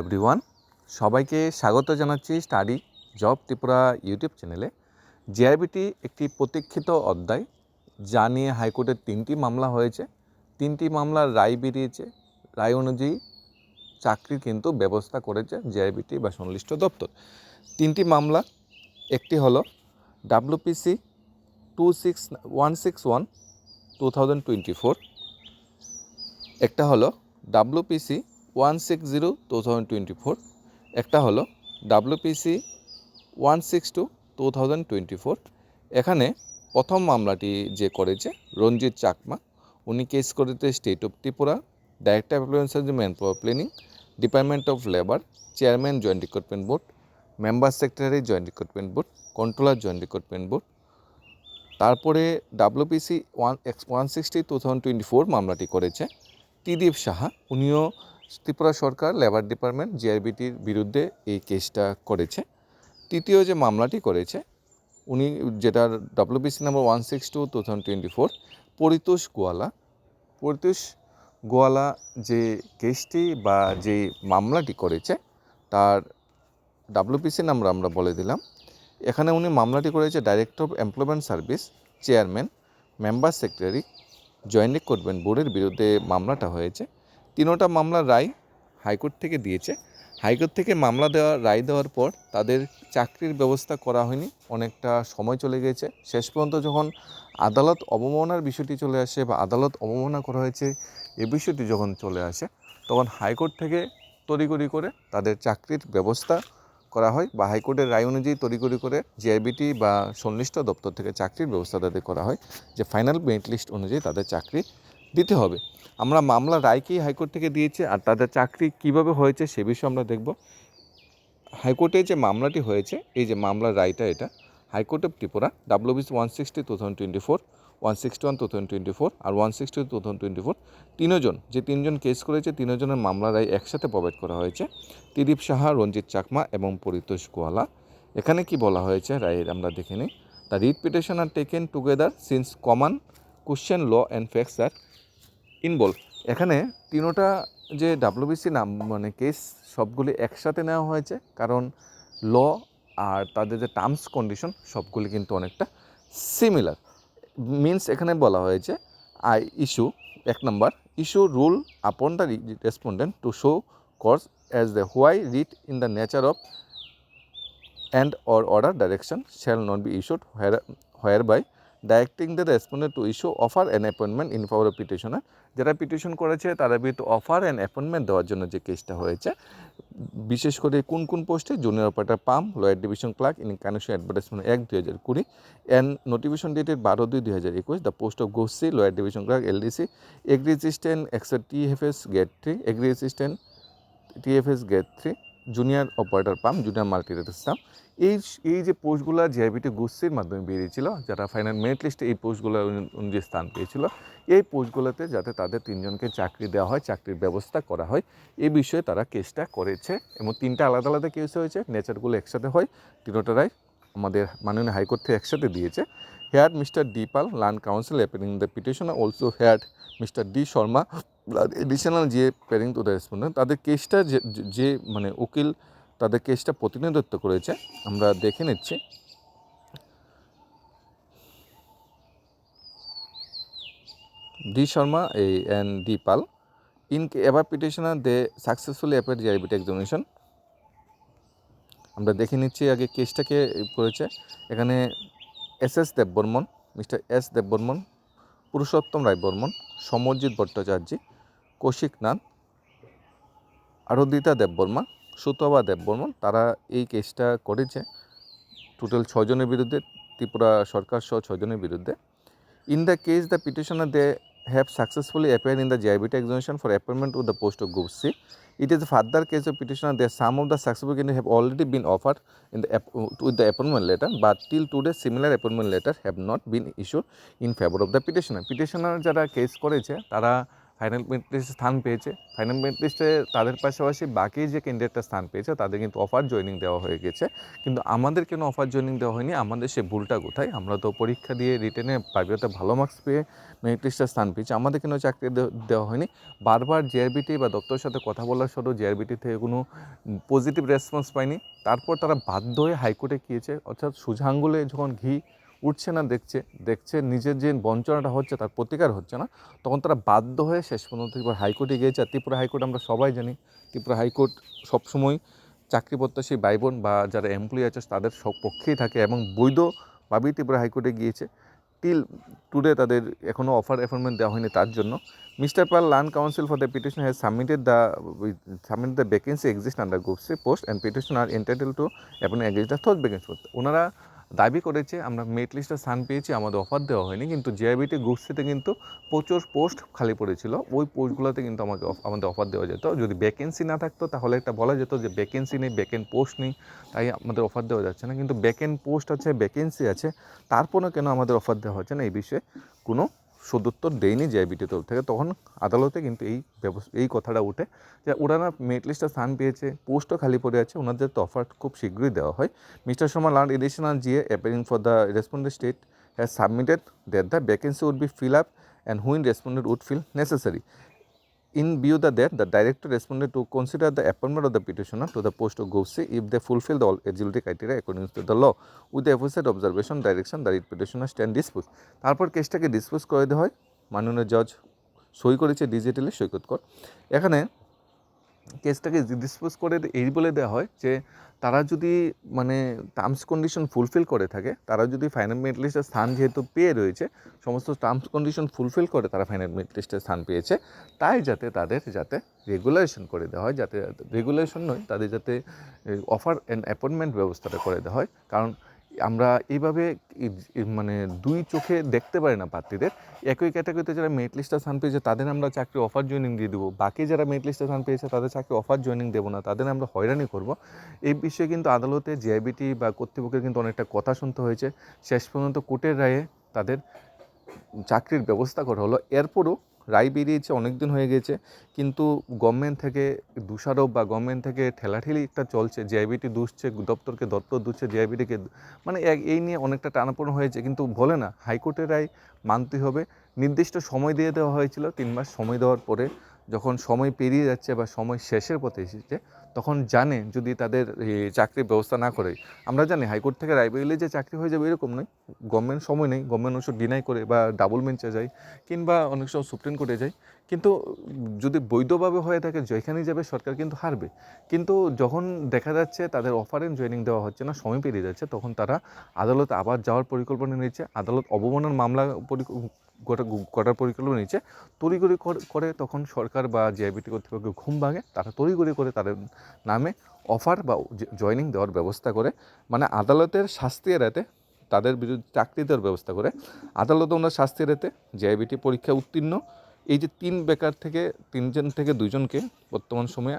Everyone সবাইকে স্বাগত জানাচ্ছি স্টাডি জব ত্রিপুরা ইউটিউব চ্যানেলে। জিআরবিটি একটি প্রতীক্ষিত অধ্যায় যা নিয়ে হাইকোর্টের তিনটি মামলা হয়েছে। তিনটি মামলার রায় বেরিয়েছে। রায় অনুযায়ী চাকরির কিন্তু ব্যবস্থা করেছে জিআরবিটি বা সংশ্লিষ্ট দপ্তর। তিনটি মামলা, একটি হলো WPC two six one six one two thousand twenty four একটা হলো WPC one six zero two thousand twenty four একটা হলো WPC one six two two thousand twenty four এখানে প্রথম মামলাটি যে করেছে রঞ্জিত চাকমা, উনি কেস করেছে state of Tripura director of manpower planning department of labour chairman joint recruitment board member secretary joint recruitment board controller joint recruitment board তারপরে WPC one X one sixty two thousand twenty four মামলাটি করেছে ত্রিদীপ সাহা, উনিও ত্রিপুরা সরকার labour department জিআরবিটির বিরুদ্ধে এই কেসটা করেছে। তৃতীয় যে মামলাটি করেছে, উনি যেটার WBC number one six two two thousand twenty four Paritosh Goala. Paritosh Goala যে কেসটি বা যে মামলাটি করেছে, তার ডাব্লিউপিসি নাম্বার আমরা বলে দিলাম। এখানে উনি মামলাটি করেছে director of employment service chairman member secretary joint recruitment বোর্ডের বিরুদ্ধে মামলাটা হয়েছে। তিনোটা মামলার রায় হাইকোর্ট থেকে দিয়েছে। হাইকোর্ট থেকে মামলা দেওয়া, রায় দেওয়ার পর তাদের চাকরির ব্যবস্থা করা হয়নি। অনেকটা সময় চলে গেছে শেষ পর্যন্ত যখন আদালত অবমাননার বিষয়টি চলে আসে বা আদালত অবমাননা করা হয়েছে এ বিষয়টি যখন চলে আসে, তখন হাইকোর্ট থেকে তড়িগড়ি করে তাদের চাকরির ব্যবস্থা করা হয় বা হাইকোর্টের রায় অনুযায়ী তড়িগড়ি করে জিআইবিটি বা সংশ্লিষ্ট দপ্তর থেকে চাকরির ব্যবস্থা তাদের করা হয়। যে ফাইনাল মেরিট লিস্ট অনুযায়ী তাদের চাকরি দিতে হবে। আমরা মামলা রায়কেই হাইকোর্ট থেকে দিয়েছে আর তাদের চাকরি কীভাবে হয়েছে সে বিষয়ে আমরা দেখব। হাইকোর্টে যে মামলাটি হয়েছে, এই যে মামলার রায়টা এটা, high court of Tripura, WBC one sixty two thousand twenty four one sixty one two thousand twenty four R one sixty two thousand twenty four তিনজন, যে তিনজন কেস করেছে, তিনজনের মামলা রায় একসাথে প্রোভাইড করা হয়েছে। ত্রিদীপ সাহা, রঞ্জিত চাকমা এবং পরিতোষ গোয়ালা। এখানে কি বলা হয়েছে রায়ের আমরা দেখে নিই। The writ petition are taken together since common question law and facts are involve এখানে তিনোটা যে ডাব্লিউবিসি নাম মানে কেস সবগুলি একসাথে নেওয়া হয়েছে কারণ ল আর তাদের যে টার্মস কন্ডিশন সবগুলি কিন্তু অনেকটা সিমিলার মিন্স এখানে বলা হয়েছে আই ইস্যু এক নম্বর issue rule upon the respondent to show cause as the why writ in the nature of and or order direction shall not be issued where, whereby directing the respondent to issue offer an appointment in favor of petitioner. যারা petition করেছে, তারা বিরুদ্ধে offer and appointment দেওয়ার জন্য যে কেসটা হয়েছে, বিশেষ করে কোন কোন পোস্টে junior operator pump lower division clerk in connection advertisement এক, দুই হাজার কুড়ি অ্যান্ড নোটিফিকেশন ডেটেড বারো, দুই দুই হাজার একুশ the post of গোসি lower division clerk LDC agri assistant এক্সের TFS grade three agri assistant TFS grade three junior operator pump junior মাল্টিরেটার staff এই এই যে পোস্টগুলো জেআইবিটি গুসির মাধ্যমে বেরিয়েছিল, যারা ফাইনাল মেরিট লিস্টে এই পোস্টগুলো অনুযায়ী স্থান পেয়েছিল, এই পোস্টগুলোতে যাতে তাদের তিনজনকে চাকরি দেওয়া হয়, চাকরির ব্যবস্থা করা হয় এই বিষয়ে তারা কেসটা করেছে। এবং তিনটা আলাদা আলাদা কেস হয়েছে নেচারগুলো একসাথে হয় তিনোটারাই আমাদের মাননীয় হাইকোর্ট থেকে একসাথে দিয়েছে। Here mister D Pal learn counsel appearing the petition also here mister D Sharma additional যে প্যারিং টু দ্য রেসপন্ডেন্ট, তাদের কেসটা যে মানে উকিল তাদের কেসটা প্রতিনিধিত্ব করেছে, আমরা দেখে নিচ্ছি। ডি শর্মা এই and D Pal, in ever petitioner they successfully appear GIBT examination আমরা দেখে নিচ্ছি আগে কেসটাকে করেছে। এখানে S S Debbarman, mister S Debbarman, Purushottam Roy Barman Samarjit Bhattacharya Kaushik নান আরদিতা দেববর্মা, সুতবা দেববর্মন তারা এই কেসটা করেছে। টোটাল ছজনের বিরুদ্ধে, ত্রিপুরা সরকার সহ ছজনের বিরুদ্ধে। In the case the petitioner they have successfully appear in the GIBT examination for appointment with the post of group C it is further case of petitioner they some of the successful কিন্তু have already been offer in the with the appointment letter but till today similar appointment letter have not been issued in favour of the petitioner petitioner যারা case করেছে, তারা final merit স্থান পেয়েছে। Final লিস্টে তাদের পাশাপাশি বাকি যে ক্যান্ডিডেটটা স্থান পেয়েছে, তাদের কিন্তু অফার জয়েনিং দেওয়া হয়ে গেছে। কিন্তু আমাদের কেন অফার জয়েনিং দেওয়া হয়নি? আমাদের সে ভুলটা কোথায়? আমরা তো পরীক্ষা দিয়ে রিটেনে প্রাইভেটে ভালো মার্কস পেয়ে মেরিট স্থান পেয়েছি। আমাদের কেন চাকরি দেওয়া হয়নি? বারবার জেআরবিটি বা দপ্তরের সাথে কথা বলার সত্ত্বেও জেআরবিটি থেকে কোনো পজিটিভ রেসপন্স পাইনি তারপর তারা বাধ্য হয়ে হাইকোর্টে গিয়েছে। অর্থাৎ সোজা আঙ্গুলে যখন ঘি উঠছে না, দেখছে দেখছে, নিজের যে বঞ্চনাটা হচ্ছে, তার প্রতিকার হচ্ছে না, তখন তারা বাধ্য হয়ে শেষ পর্যন্ত এবার হাইকোর্টে গিয়েছে। আর ত্রিপুরা হাইকোর্ট আমরা সবাই জানি, ত্রিপুরা হাইকোর্ট সবসময় চাকরি প্রত্যাশী ভাই বোন বা যারা এমপ্লয়ি আছে, তাদের সব পক্ষেই থাকে এবং বৈধভাবেই ত্রিপুরা হাইকোর্টে গিয়েছে। টিল টুডে তাদের এখনও অফার অ্যাপয়েন্টমেন্ট দেওয়া হয়নি তার জন্য। Mister Pal learned counsel for the petition has submitted the submit the vacancy exist under group C post and petition are entitle to appoint against the third vacancy ওনারা দাবি করেছে, আমরা মেট লিস্টে স্থান পেয়েছি, আমাদের অফার দেওয়া হয়নি, কিন্তু জিআইবিটি গ্রুপসিতে কিন্তু প্রচুর পোস্ট খালি পড়েছিল, ওই পোস্টগুলোতে কিন্তু আমাকে আমাদের অফার দেওয়া যেত। যদি ভ্যাকেন্সি না থাকতো, তাহলে একটা বলা যেত যে ভ্যাকেন্সি নেই ভ্যাকেন্ট পোস্ট নেই, তাই আমাদের অফার দেওয়া যাচ্ছে না। কিন্তু ভ্যাকেন্ট পোস্ট আছে ভ্যাকেন্সি আছে, তারপরেও কেন আমাদের অফার দেওয়া হচ্ছে না, এই বিষয়ে কোনো সদুত্তর দেয়নি জেআইবিটি তরফ থেকে তখন আদালতে কিন্তু এই ব্যবস্থা এই কথাটা উঠে যে ওনারা মেট লিস্টে স্থান পেয়েছে, পোস্টও খালি পড়ে আছে ওনাদের তো অফার খুব শীঘ্রই দেওয়া হয় mister Sharma learned additional GA appearing for the respondent state has submitted that the vacancy would be fill up and when respondent would fill necessary. In view that the director responded to consider the appointment of the petitioner to the post of GovC if they fulfill all eligibility criteria according to the law with the aforesaid observation direction that it petitioner stand disposed তারপর কেসটাকে dispose করে দেওয়া হয় মাননীয় জজ সই করেছে digitally সৈকত কর এখানে কেসটাকে ডিসপোজ করে এই বলে দেওয়া হয় যে তারা যদি মানে টার্মস কন্ডিশন ফুলফিল করে থাকে, তারা যদি ফাইনাল মেরিট লিস্টে স্থান যেহেতু পেয়ে রয়েছে, সমস্ত টার্মস কন্ডিশন ফুলফিল করে তারা ফাইনাল মেরিট লিস্টে স্থান পেয়েছে, তাই যাতে তাদের যাতে রেগুলেশন করে দেওয়া হয়, যাতে রেগুলেশন নয়, তাদের যাতে অফার অ্যান্ড অ্যাপয়েন্টমেন্ট ব্যবস্থাটা করে দেওয়া হয়। কারণ আমরা এইভাবে মানে দুই চোখে দেখতে পারি না প্রার্থীদের একই ক্যাটাগরিতে যারা মেরিট লিস্টে স্থান পেয়েছে, তাদের আমরা চাকরি অফার জয়েনিং দিয়ে দেবো। বাকি যারা মেরিট লিস্টে স্থান পেয়েছে, তাদের চাকরি অফার জয়েনিং দেবো না। তাদের আমরা হয়রানি করব। এই বিষয়ে কিন্তু আদালতে জিআইবিটি বা কর্তৃপক্ষের কিন্তু অনেকটা কথা শুনতে হয়েছে। শেষ পর্যন্ত কোর্টের রায়ে তাদের চাকরির ব্যবস্থা করা হলো। এরপরও রায় বেরিয়েছে অনেক দিন হয়ে গেছে। কিন্তু গভর্নমেন্ট থেকে দোষারোপ বা গভর্নমেন্ট থেকে ঠেলাঠেলি একটা চলছে জিআইবিটি দুষছে, দপ্তরকে দপ্তর দুষছে জিআইবিটিকে মানে এই নিয়ে অনেকটা টানাপোড়ন হয়েছে। কিন্তু বলে না, হাইকোর্টের রায় মানতে হবে। নির্দিষ্ট সময় দিয়ে দেওয়া হয়েছিল, তিন মাস সময় দেওয়ার পরে যখন সময় পেরিয়ে যাচ্ছে বা সময় শেষের পথে এসেছে তখন জানে যদি তাদের চাকরির ব্যবস্থা না করে। আমরা জানি হাইকোর্ট থেকে রায় বেরিয়ে যে চাকরি হয়ে যাবে এরকম নয়। গভর্নমেন্ট সময় নেই, গভর্নমেন্ট ওষুধ ডিনাই করে বা ডাবল বেঞ্চে যায় কিংবা অনেক সময় সুপ্রিম কোর্টে যায়। কিন্তু যদি বৈধভাবে হয়ে থাকে, যেখানেই যাবে সরকার কিন্তু হারবে। কিন্তু যখন দেখা যাচ্ছে তাদের অফারেন জয়েনিং দেওয়া হচ্ছে না, সময় পেরিয়ে যাচ্ছে, তখন তারা আদালতে আবার যাওয়ার পরিকল্পনা নিচ্ছে, আদালত অবমাননার মামলা গোটা করার পরিকল্পনা নিচ্ছে, তড়িঘড়ি কর- তখন সরকার বা জিআইবিটি কর্তৃপক্ষ ঘুম ভাঙে, তারা তড়িঘড়ি করে তাদের নামে অফার বা জয়েনিং দেওয়ার ব্যবস্থা করে। মানে আদালতের শাস্তি এড়াতে তাদের বিরুদ্ধে চাকরি দেওয়ার ব্যবস্থা করে। আদালত ওনার শাস্তি এড়াতে জিআইবিটি পরীক্ষা উত্তীর্ণ। এই যে তিন বেকার থেকে তিনজন থেকে দুজনকে বর্তমান সময়ে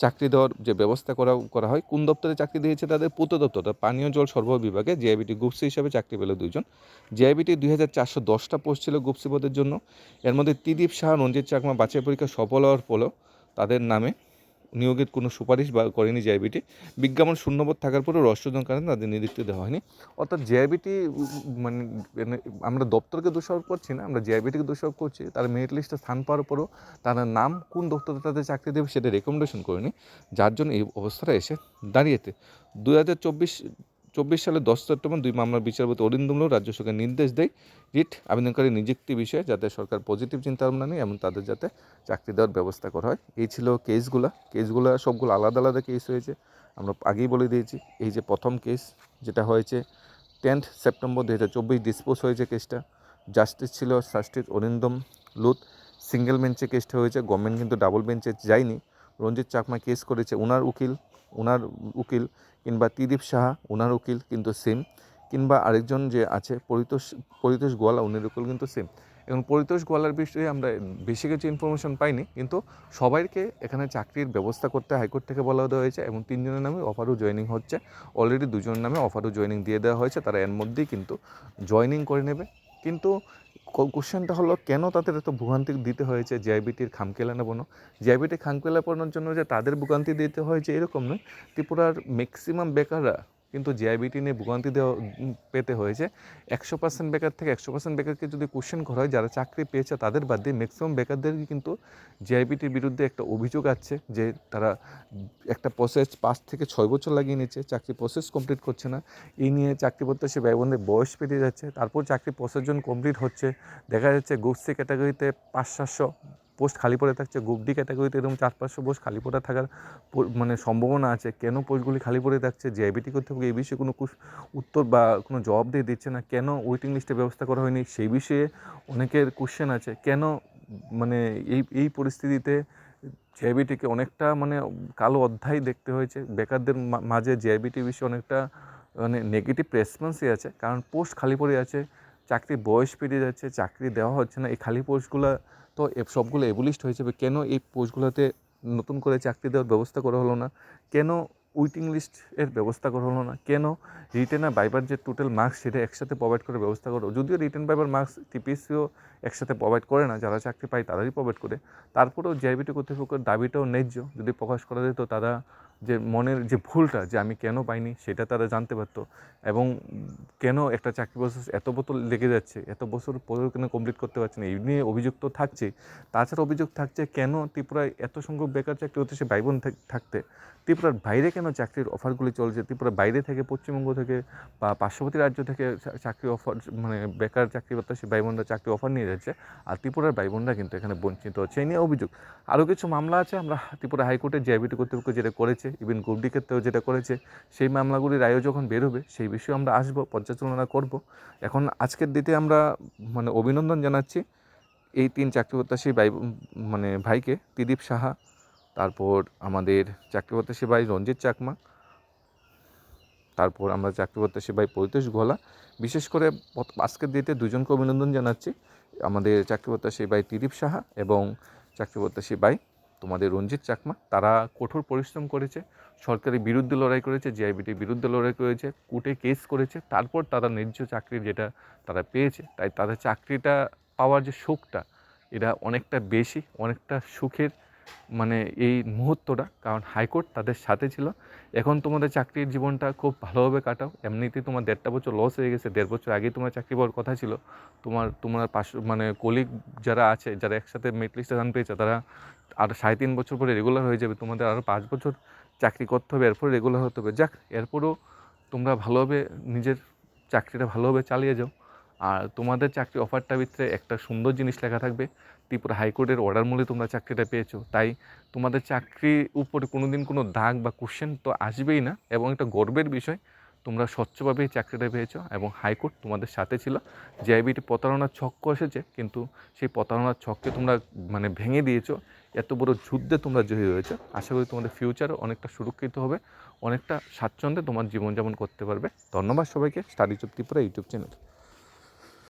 চাকরি দেওয়ার যে ব্যবস্থা করা করা হয়, কোন দপ্তরে চাকরি দিয়েছে তাদের পূর্ত দপ্তর পানীয় জল সরবরাহ বিভাগে জিআইবিটি গুপসি হিসাবে চাকরি পেল দুজন জিআইবিটি দুই হাজার চারশো দশটা পোস্ট ছিল গুপসি পদের জন্য। এর মধ্যে ত্রিদীপ শাহ রঞ্জিত চাকমা বাছাই পরীক্ষা সফল হওয়ার ফলেও তাদের নামে নিয়োগের কোনো সুপারিশ বা করেনি জিআইবিটি বিজ্ঞাপন শূন্যপদ থাকার পরেও রহস্যজন কারণে তাদের নিযুক্তি দেওয়া হয়নি। অর্থাৎ জিআইবিটি মানে মানে আমরা দপ্তরকে দোষারোপ করছি না, আমরা জিআইবিটিকে দোষারোপ করছি। তারা মেরিট লিস্টে স্থান পাওয়ার পরেও তারা নাম কোন দপ্তরে তাদের চাকরি দেবে সেটা রেকমেন্ডেশন করেনি। যার জন্য এই অবস্থাটা এসে দাঁড়িয়েছে। দু হাজার চব্বিশ চব্বিশ সালের দশ সেপ্টেম্বর দুই মামলার বিচারপতি অরিন্দম রাজ্য সরকার নির্দেশ দেয় রিট, আবেদনকারী নিযুক্তি বিষয়ে যাতে সরকার পজিটিভ চিন্তা ভাবনা নেই এবং তাদের যাতে চাকরি দেওয়ার ব্যবস্থা করা হয়। এই ছিল কেসগুলো। কেসগুলো সবগুলো আলাদা আলাদা কেস হয়েছে। আমরা আগেই বলে দিয়েছি, এই যে প্রথম কেস যেটা হয়েছে, টেন্থ সেপ্টেম্বর দু হাজার চব্বিশ ডিসপোজ হয়েছে কেসটা। জাস্টিস ছিল জাস্টিস অরিন্দম লুত সিঙ্গেল বেঞ্চে কেসটা হয়েছে গভর্নমেন্ট কিন্তু ডাবল বেঞ্চে যায়নি। রঞ্জিত চাকমা কেস করেছে ওনার উকিল। ওনার উকিল কিংবা ত্রিদীপ সাহা ওনার উকিল কিন্তু সেম কিংবা আরেকজন যে আছে, পরিতোষ পরিতোষ গোয়ালা, উনির উকিল কিন্তু সেম এবং পরিতোষ গোয়ালার বিষয়ে আমরা বেশি কিছু ইনফরমেশন পাইনি, কিন্তু সবাইকে এখানে চাকরির ব্যবস্থা করতে হাইকোর্ট থেকে বলা হয়েছে এবং তিনজনের নামে অফারও জয়েনিং হচ্ছে। অলরেডি দুজনের নামে অফারও জয়েনিং দিয়ে দেওয়া হয়েছে, তারা এর মধ্যেই কিন্তু জয়েনিং করে নেবে। কিন্তু কোশ্চেনটা হলো, কেন তাদের এত ভোগান্তি দিতে হয়েছে জিআইবিটির খামকেলা নেবনো জিআইবিটি খামকেলা পড়ানোর জন্য যে তাদের ভোগান্তি দিতে হয়েছে এরকম নয়। ত্রিপুরার ম্যাক্সিমাম বেকাররা কিন্তু জিআইবিটি নিয়ে ভোগান্তি দেওয়া পেতে হয়েছে। একশো পার্সেন্ট বেকার থেকে একশো পার্সেন্ট বেকারকে যদি কোশ্চেন করা হয়, যারা চাকরি পেয়েছে তাদের বাদ দিয়ে ম্যাক্সিমাম বেকারদেরকে কিন্তু জিআইবিটির বিরুদ্ধে একটা অভিযোগ আছে যে তারা একটা প্রসেস পাঁচ থেকে ছয় বছর লাগিয়ে নিচ্ছে, চাকরি প্রসেস কমপ্লিট করছে না। এই নিয়ে চাকরি প্রত্যাশী ব্যয়বন্ধের বয়স পেরিয়ে যাচ্ছে, তারপর চাকরি প্রসেস যখন কমপ্লিট হচ্ছে, দেখা যাচ্ছে সি ক্যাটাগরিতে পাঁচ সাতশো পোস্ট খালি পড়ে থাকছে গ্রুপ ক্যাটাগরিতে এরকম চার পাঁচশো পোস্ট খালি পড়ে থাকার মানে সম্ভাবনা আছে। কেন পোস্টগুলি খালি পড়ে থাকছে? জিআইবিটি কর্তৃপক্ষ এই বিষয়ে কোনো উত্তর বা কোনো জবাব দিয়ে দিচ্ছে না। কেন ওয়েটিং লিস্টের ব্যবস্থা করা হয়নি? সেই বিষয়ে অনেকের কোশ্চেন আছে। কেন মানে এই এই পরিস্থিতিতে জিআইবিটিকে অনেকটা মানে কালো অধ্যায় দেখতে হয়েছে। বেকারদের মাঝে জিআইবিটি বিষয়ে অনেকটা মানে নেগেটিভ রেসপন্সই আছে। কারণ পোস্ট খালি পড়ে আছে। চাকরির বয়স পেরিয়ে যাচ্ছে, চাকরি দেওয়া হচ্ছে না, এই খালি পোস্টগুলো তো সবগুলো এবলিস্ট হয়ে যাবে কেন এই পোস্টগুলোতে নতুন করে চাকরি দেওয়ার ব্যবস্থা করা হলো না? কেন উইটিং লিস্ট এর ব্যবস্থা করা হলো না? কেন রিটেন আর বাইবার যে টোটাল মার্কস সেটা একসাথে প্রোভাইড করে ব্যবস্থা করো যদিও রিটেন বাইবার মার্কস টিপিএসসিও একসাথে প্রোভাইড করে না, যারা চাকরি পায় তারাই প্রোভাইড করে। তারপরেও জিআইবিটি কর্তৃপক্ষের দাবিটাও ন্যায্য। যদি প্রকাশ করা যেত তারা যে মনের যে ভুলটা যে আমি কেন পাইনি সেটা তারা জানতে পারতো। এবং কেন একটা চাকরি প্রসেস এত বছর লেগে যাচ্ছে, এত বছর পরেও কেন কমপ্লিট করতে পারছে না, এই নিয়ে অভিযোগ তো থাকছে। তাছাড়া অভিযোগ থাকছে কেন ত্রিপুরায় এত সংখ্যক বেকার চাকরি হচ্ছে ভাই বোন থাক- থাকতে? ত্রিপুরার বাইরে কেন চাকরির অফারগুলি চলছে? ত্রিপুরার বাইরে থেকে, পশ্চিমবঙ্গ থেকে বা পার্শ্ববর্তী রাজ্য থেকে চাকরি অফার মানে বেকার চাকরি প্রত্যাশী ভাই বোনরা চাকরি অফার নিয়ে যাচ্ছে। আর ত্রিপুরার ভাই বোনরা কিন্তু এখানে বঞ্চিত হচ্ছে। এই নিয়ে অভিযোগ। আরও কিছু মামলা আছে, আমরা ত্রিপুরা হাইকোর্টে জিআইবিটি কর্তৃপক্ষ যেটা করেছে ইভেন গুবডি ক্ষেত্রেও যেটা করেছে, সেই মামলাগুলির রায়ও যখন বেরোবে সেই বিষয়ে আমরা আসব পর্যালোচনা করব। এখন আজকের দিতে আমরা মানে অভিনন্দন জানাচ্ছি এই তিন চাকরি প্রত্যাশী ভাই মানে ভাইকে ত্রিদীপ সাহা, তারপর আমাদের চাকরি প্রত্যাশী ভাই রঞ্জিত চাকমা, তারপর আমরা চাকরি প্রত্যাশী ভাই পরিতোষ ঘোলা। বিশেষ করে আজকের দিতে দুজনকে অভিনন্দন জানাচ্ছি, আমাদের চাকরি প্রত্যাশী ভাই ত্রিদীপ সাহা এবং চাকরি প্রত্যাশী ভাই তোমাদের রঞ্জিত চাকমা, তারা কঠোর পরিশ্রম করেছে, সরকারের বিরুদ্ধে লড়াই করেছে, জিআইবিটির বিরুদ্ধে লড়াই করেছে, কোর্টে কেস করেছে, তারপর তারা ন্যায্য চাকরি যেটা তারা পেয়েছে, তাই তাদের চাকরিটা পাওয়ার যে সুখটা এটা অনেকটা বেশি, অনেকটা সুখের মানে এই মুহূর্তটা, কারণ হাইকোর্ট তাদের সাথে ছিল। এখন তোমাদের চাকরির জীবনটা খুব ভালোভাবে কাটাও, এমনিতেই তোমার দেড়টা বছর লস হয়ে গেছে, দেড় বছর আগেই তোমার চাকরি পাওয়ার কথা ছিল। তোমার তোমার পাশ মানে কলিগ যারা আছে, যারা একসাথে মেরিট লিস্টে দান পেয়েছে, তারা আর সাড়ে তিন বছর পরে রেগুলার হয়ে যাবে, তোমাদের আরও পাঁচ বছর চাকরি করতে হবে, এরপরে রেগুলার হতে হবে। যাক, এরপরেও তোমরা ভালোভাবে নিজের চাকরিটা ভালোভাবে চালিয়ে যাও। আর তোমাদের চাকরি অফারটা ভিতরে একটা সুন্দর জিনিস লেখা থাকবে, ত্রিপুরা হাইকোর্টের অর্ডার মূলে তোমরা চাকরিটা পেয়েছ। তাই তোমাদের চাকরির উপরে কোনো দিন কোনো দাগ বা কোশ্চেন তো আসবেই না। এবং একটা গর্বের বিষয় তোমরা স্বচ্ছভাবে চাকরিটা পেয়েছ এবং হাইকোর্ট তোমাদের সাথে ছিল। যে আইবিটি প্রতারণার ছক্ক এসেছে, কিন্তু সেই প্রতারণার ছককে তোমরা মানে ভেঙে দিয়েছ। এত বড় যুদ্ধে তোমরা জয়ী হয়েছো। আশা করি তোমাদের ফিউচার অনেকটা সুরক্ষিত হবে, অনেকটা স্বাচ্ছন্দ্যে তোমার জীবনযাপন করতে পারবে। ধন্যবাদ সবাইকে। স্টাডি চুপ ত্রিপুরা ইউটিউব চ্যানেল